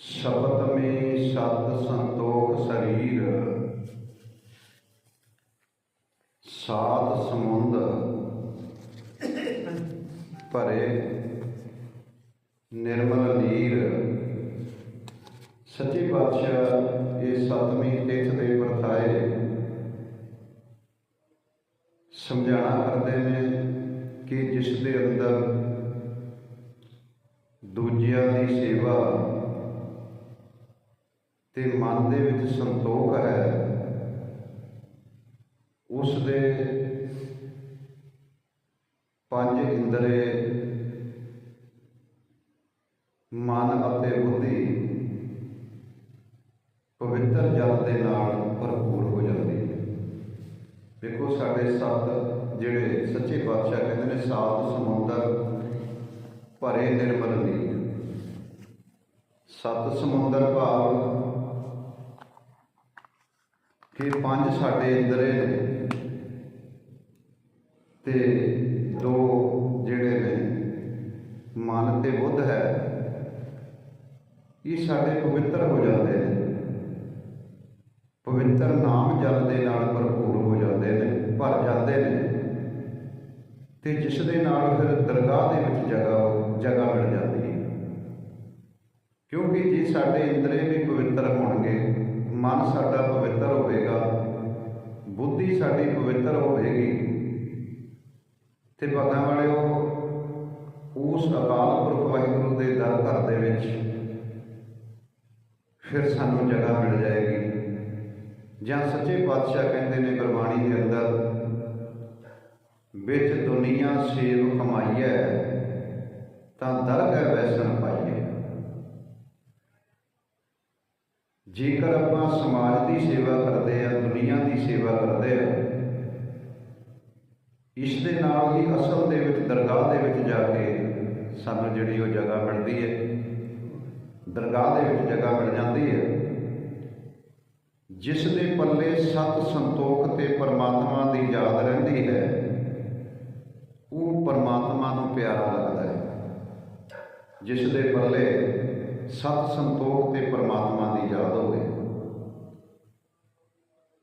ਸ਼ਬਦ ਮੇ ਸਤ ਸੰਤੋਖ ਸਰੀਰ। ਸਾਧ ਸਮੁੰਦ ਭਰੇ ਨਿਰਮਲ ਨੀਰ ਸੱਚੇ ਪਾਤਸ਼ਾਹ ਇਹ ਸਤਵੀਂ ਤਿਥ ਦੇ ਵਰਤਾਏ ਸਮਝਾਣਾ ਕਰਦੇ ਨੇ ਕਿ ਜਿਸ ਦੇ ਅੰਦਰ ਦੂਜਿਆਂ ਦੀ ਸੇਵਾ ਤੇ ਮਨ ਦੇ ਵਿੱਚ ਸੰਤੋਖ ਹੈ, ਉਸ ਦੇ ਪੰਜ ਇੰਦਰੇ ਮਨ ਅਤੇ ਬੁੱਧੀ ਪਵਿੱਤਰ ਜਲ ਦੇ ਨਾਲ ਭਰਪੂਰ ਹੋ ਜਾਂਦੀ ਹੈ। ਵੇਖੋ ਸਾਡੇ ਸੱਤ ਜਿਹੜੇ ਸੱਚੇ ਪਾਤਸ਼ਾਹ ਕਹਿੰਦੇ ਨੇ, ਸਾਤ ਸਮੁੰਦਰ ਭਰੇ ਨਿਰਮਲ ਨੀਰ ਸੱਤ ਸਮੁੰਦਰ ਭਾਵ ਕਿ ਪੰਜ ਸਾਡੇ ਇੰਦਰੇ ਨੇ। ਤੇ ਦੋ ਜਿਹੜੇ ਨੇ, ਮਨ ਤੇ ਬੁੱਧ ਹੈ, ਇਹ ਸਾਡੇ ਪਵਿੱਤਰ ਹੋ ਜਾਂਦੇ ਨੇ। ਪਵਿੱਤਰ ਨਾਮ ਜਲ ਦੇ ਨਾਲ ਭਰਪੂਰ ਹੋ ਜਾਂਦੇ ਨੇ, ਭਰ ਜਾਂਦੇ ਨੇ। ਤੇ ਜਿਸ ਦੇ ਨਾਲ ਫਿਰ ਦਰਗਾਹ ਦੇ ਵਿੱਚ ਜਗ੍ਹਾ ਜਗ੍ਹਾ ਮਿਲ ਜਾਂਦੀ ਹੈ। ਕਿਉਂਕਿ ਜੇ ਸਾਡੇ ਇੰਦਰੇ ਵੀ ਪਵਿੱਤਰ ਹੋਣਗੇ ਮਨ ਸਾਡਾ ਪਵਿੱਤਰ ਹੋਵੇਗਾ, ਬੁੱਧੀ ਸਾਡੀ ਪਵਿੱਤਰ ਹੋਵੇਗੀ। ਤੇ ਭਾਗਾਂ ਵਾਲਿਓ, ਉਸ ਅਕਾਲ ਪੁਰਖ ਵਾਹਿਗੁਰੂ ਦੇ ਦਰ ਘਰ ਦੇ ਵਿੱਚ ਫਿਰ ਸਾਨੂੰ ਜਗ੍ਹਾ ਮਿਲ ਜਾਏਗੀ। ਜਾਂ ਸੱਚੇ ਪਾਤਸ਼ਾਹ ਕਹਿੰਦੇ ਨੇ ਗੁਰਬਾਣੀ ਦੇ ਅੰਦਰ, ਵਿੱਚ ਦੁਨੀਆ ਸੇਵ ਕਮਾਈਐ ਤਾਂ ਦਰਗਹਿ ਵੈਸਣ ਪਾਈਐ ਜੇਕਰ ਆਪਾਂ ਸਮਾਜ ਦੀ ਸੇਵਾ ਕਰਦੇ ਆ, ਦੁਨੀਆ ਦੀ ਸੇਵਾ ਕਰਦੇ ਆ, ਇਸ ਦੇ ਨਾਲ ਹੀ ਅਸਲ ਦੇ ਵਿੱਚ, ਦਰਗਾਹ ਦੇ ਵਿੱਚ ਜਾ ਕੇ ਸਾਨੂੰ ਜਿਹੜੀ ਉਹ ਜਗ੍ਹਾ ਮਿਲਦੀ ਹੈ, ਦਰਗਾਹ ਦੇ ਵਿੱਚ ਜਗ੍ਹਾ ਮਿਲ ਜਾਂਦੀ ਹੈ, ਜਿਸ ਦੇ ਪੱਲੇ ਸਤ ਸੰਤੋਖ ਤੇ ਪਰਮਾਤਮਾ ਦੀ ਯਾਦ ਰਹਿੰਦੀ ਹੈ, ਉਹ ਪਰਮਾਤਮਾ ਨੂੰ ਪਿਆਰਾ ਲੱਗਦਾ ਹੈ। ਜਿਸ ਦੇ ਪੱਲੇ ਸਤ ਸੰਤੋਖ ਤੇ ਪਰਮਾਤਮਾ ਦੀ ਯਾਦ ਹੋਵੇ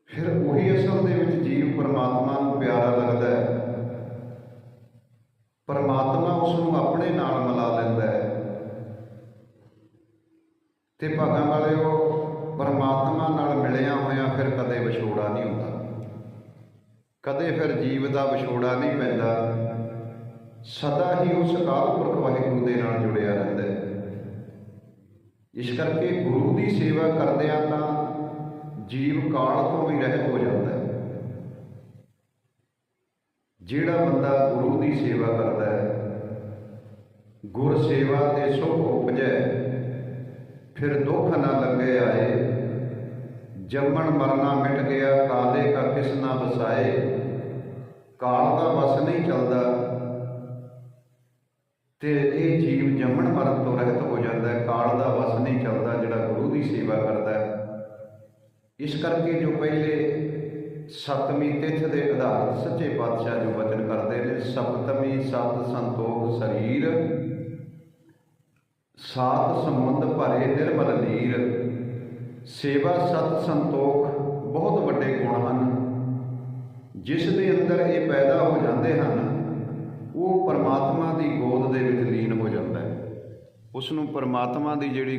ਫਿਰ ਉਹੀ ਅਸਲ ਦੇ ਵਿੱਚ ਜੀਵ ਪਰਮਾਤਮਾ ਨੂੰ ਪਿਆਰਾ ਲੱਗਦਾ ਹੈ ਪਰਮਾਤਮਾ ਉਸ ਨੂੰ ਆਪਣੇ ਨਾਲ ਮਿਲਾ ਲੈਂਦਾ ਹੈ ਤੇ ਭਾਗਾਂ ਵਾਲਿਓ ਪਰਮਾਤਮਾ ਨਾਲ ਮਿਲਿਆ ਹੋਇਆ ਫਿਰ ਕਦੇ ਵਿਛੋੜਾ ਨਹੀਂ ਹੁੰਦਾ। ਕਦੇ ਫਿਰ ਜੀਵ ਦਾ ਵਿਛੋੜਾ ਨਹੀਂ ਪੈਂਦਾ। ਸਦਾ ਹੀ ਉਸ ਅਕਾਲ ਪੁਰਖ ਵਾਹਿਗੁਰੂ ਦੇ ਨਾਲ ਜੁੜਿਆ ਰਹਿੰਦਾ ਇਸ ਕਰਕੇ ਗੁਰੂ ਦੀ ਸੇਵਾ ਕਰਦਿਆਂ ਤਾਂ ਜੀਵ ਕਾਲ ਤੋਂ ਵੀ ਰਹਿਤ ਹੋ ਜਾਂਦਾ ਹੈ। ਜਿਹੜਾ ਬੰਦਾ ਗੁਰੂ ਦੀ ਸੇਵਾ ਕਰਦਾ ਹੈ, ਗੁਰ ਸੇਵਾ ਤੇ ਸੁਖ ਉਪਜੈ। ਫਿਰ ਦੁੱਖ ਨਾ ਲੱਗੇ ਆਏ। ਜੰਮਣ ਮਰਨਾ ਮਿਟ ਗਿਆ ਕਾਲੇ ਕਾ ਕਿਸ ਨਾ ਵਸਾਏ? ਕਾਲ ਦਾ ਵਸ ਨਹੀਂ ਚੱਲਦਾ। ਤੇ ਇਹ ਜੀਵ ਜੰਮਣ ਮਰਨ ਤੋਂ ਰਹਿਤ ਹੋ ਜਾਂਦਾ ਹੈ। ਕਾਲ ਦਾ ਵਸ ਨਹੀਂ ਚੱਲਦਾ, ਜਿਹੜਾ ਗੁਰੂ ਦੀ ਸੇਵਾ ਕਰਦਾ ਹੈ। ਇਸ ਕਰਕੇ ਜੋ ਪਹਿਲੇ ਸਤਵੀਂ ਤਿਥ ਦੇ ਆਧਾਰ ਸੱਚੇ ਪਾਤਸ਼ਾਹ ਜੋ ਵਚਨ ਕਰਦੇ ਨੇ, ਸਪਤਮੀ ਸਤ ਸੰਤੋਖ ਸਰੀਰ ਸਾਤ ਸਮੁੰਦ ਭਰੇ ਨਿਰਮਲ ਨੀਰ। ਸੇਵਾ ਸਤ ਸੰਤੋਖ ਬਹੁਤ ਵੱਡੇ ਗੁਣ ਹਨ। ਜਿਸ ਦੇ ਅੰਦਰ ਇਹ ਪੈਦਾ ਹੋ ਜਾਂਦੇ ਹਨ, ਉਹ ਪਰਮਾਤਮਾ ਦੀ ਗੋਦ ਦੇ ਵਿੱਚ ਲੀਨ ਹੋ ਜਾਂਦਾ ਹੈ। ਉਸ ਨੂੰ ਪਰਮਾਤਮਾ ਦੀ ਜਿਹੜੀ